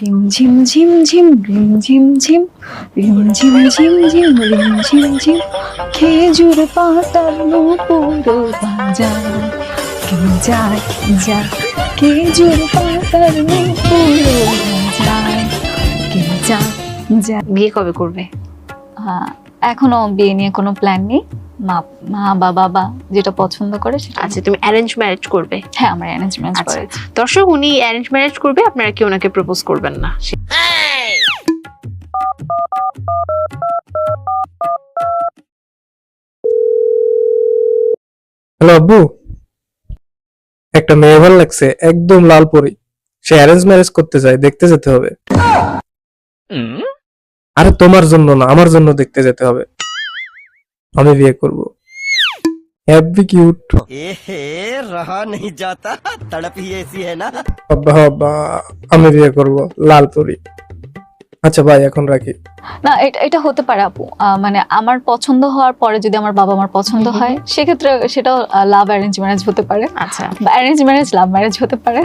রিম ঝিম ঝিম ঝিম রিম ঝিম ঝিম রিম ঝিম ঝিম ঝিম রিম ঝিম ঝিম। খেজুর পাতার নুপুর বাজায় কে যায় যায়। খেজুর পাতার নুপুর বাজায় কে যায় যায়। বিয়ে কবে করবে? হ্যাঁ এখনও বিয়ে নিয়ে কোনো প্ল্যান নেই? মা মা বা বাবা যেটা পছন্দ করে সেটা আচ্ছা তুমি অ্যারেঞ্জ ম্যারেজ করবে? হ্যাঁ আমার অ্যারেঞ্জমেন্ট আচ্ছা। করেছি। দর্শক উনি অ্যারেঞ্জ ম্যারেজ করবে আপনারা কি ওনাকে প্রপোজ করবেন না? হ্যালো আব্বু। একটা মেয়ে ভালো লাগছে একদম লাল পরি। সে অ্যারেঞ্জ ম্যারেজ করতে চায় দেখতে যেতে হবে। আরে তোমার জন্য না আমার জন্য দেখতে যেতে হবে। আমি বিয়ে করব। হ্যাপি কিউট আব্বা আব্বা আমি বিয়ে করব লাল পরি আচ্ছা ভাই এখন রাখি। না এটা এটা হতে পারে আপু। মানে আমার পছন্দ হওয়ার পরে যদি আমার বাবা আমার পছন্দ হয় সেক্ষেত্রে সেটাও লাভ অ্যারেঞ্জ ম্যারেজ হতে পারে। আচ্ছা। অ্যারেঞ্জ ম্যারেজ লাভ ম্যারেজ হতে পারে।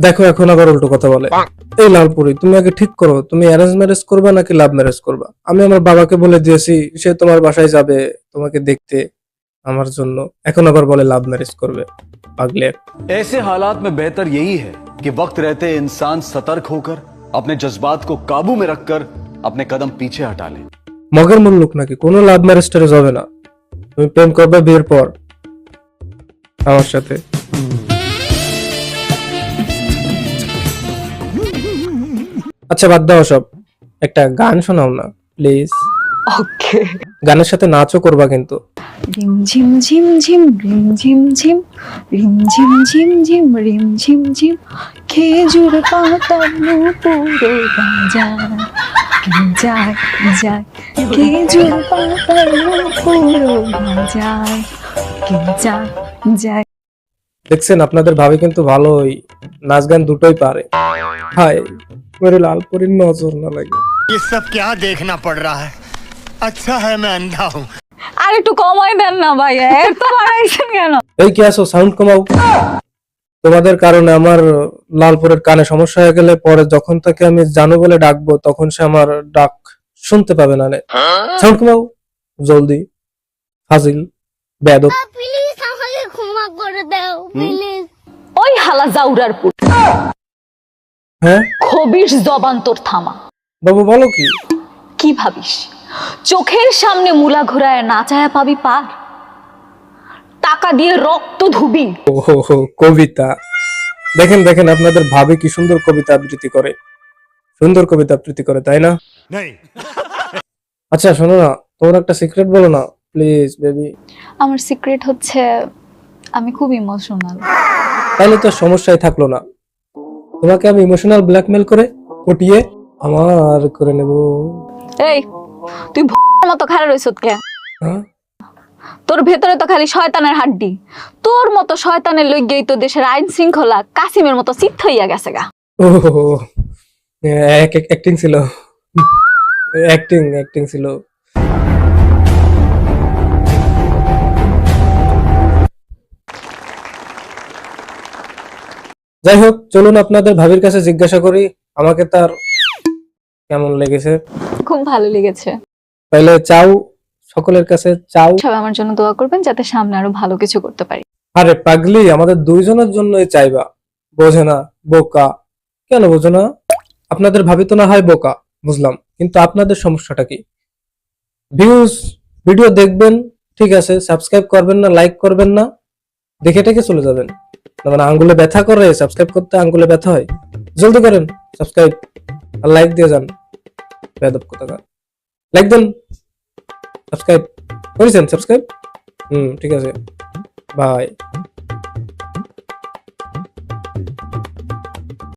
দেখো এখন আবার উল্টো কথা বলে এই লালপুরি তুমি আগে ঠিক করো তুমি অ্যারেঞ্জ ম্যারেজ করবা নাকি লাভ ম্যারেজ করবা আমি আমার বাবাকে বলে দিয়েছি সে তোমার বাসায় যাবে তোমাকে দেখতে আমার জন্য এখন আবার বলে লাভ ম্যারেজ করবে পাগলে ऐसे हालात में बेहतर यही है कि वक्त रहते इंसान सतर्क होकर अपने जज्बात को काबू में रखकर अपने कदम पीछे हटा ले মগের মুল্লুক নাকি কোনো লাভ ম্যারেজ টারেজ হবে না তুমি প্রেম করবে বিয়ের পর আমার সাথে আচ্ছা বাদ দাও সব। একটা গান শোনাও না প্লিজ ওকে গানের সাথে নাচও করবা কিন্তু। রিম ঝিম ঝিম ঝিম রিম ঝিম ঝিম রিম ঝিম ঝিম ঝিম রিম ঝিম ঝিম খেজুর পাতার নুপুর কে যায় যায় খেজুর পাতার নুপুর বাজায় কে যায় যায় দেখছেন আপনাদের ভাবে কিন্তু ভালোই। নাচ গান দুটোই পারে। হাই মেরে লাল পরীর নজর না লাগে ये सब क्या देखना पड़ रहा है अच्छा है मैं अंधा हूँ আর একটু কমাই দেন না ভাই এত বাড়াইছেন কেন এই কি আসো সাউন্ড কমাও তোমাদের কারণে আমার লালপুরের কানে সমস্যা হয়ে গেলে পরে যখন তাকে আমি জানু বলে ডাকবো তখন সে আমার ডাক শুনতে পাবে না সাউন্ড কমাও জলদি ফাজিল বেদব প্লিজ আমাকে ক্ষমা করে দাও প্লিজ ওই হালা জাউরার পুত হ্যাঁ? খবিস জবান তোর থামা। বাবু বলো কি? কি ভাবিস? চোখের সামনে মুলা ঘোরায় নাচায়া পাবি পার? টাকা দিয়ে রক্ত ধুবি। ও হো হো, কবিতা। দেখেন দেখেন আপনাদের ভাবে কি সুন্দর কবিতা আবৃত্তি করে। সুন্দর কবিতা আবৃত্তি করে তাই না? আচ্ছা শোনো না তোমার একটা সিক্রেট বলো না প্লিজ বেবি আমার সিক্রেট হচ্ছে আমি খুব ইমোশনাল তাহলে তো সমস্যাই থাকল না। তোমাকে আমি ইমোশনাল ব্ল্যাকমেল করে পটিয়ে আমার করে নেব। এই তুই মতো খারাপ রইছ কে হ্যাঁ? তোর ভেতরে তো খালি শয়তানের হাড্ডি। তোর মতো শয়তানের লইগেই তো দেশের আইন শৃঙ্খলা কাসিমের মতো চিত্ত হইয়া গেছে গা। ও অ্যাক্টিং ছিল। অ্যাক্টিং অ্যাক্টিং ছিল। যাই হোক চলুন আপনাদের ভাবির কাছে জিজ্ঞাসা করি আমাকে তার কেমন লেগেছে? খুব ভালো লেগেছে। তাহলে চাও সকলের কাছে চাও। সবাই আমার জন্য দোয়া করবেন যাতে সামনে আরও ভালো কিছু করতে পারি। আরে পাগলি আমাদের দুইজনের জন্যই চাইবা। বোঝে না বোকা। কেন বোঝো না? আপনাদের ভাবি তো না হয় বোকা বুঝলাম। কিন্তু আপনাদের সমস্যাটা কি? ভিউজ ভিডিও দেখবেন ঠিক আছে সাবস্ক্রাইব করবেন না লাইক করবেন না। দেখে টেকে চলে যাবেন। মানে আঙ্গুলে ব্যথা করে সাবস্ক্রাইব করতে আঙ্গুলে ব্যথা হয়, জলদি করেন সাবস্ক্রাইব আর লাইক দিয়ে যান। বেদব কোথাকার। লাইক দেন সাবস্ক্রাইব করেছেন সাবস্ক্রাইব হুম, ঠিক আছে। বাই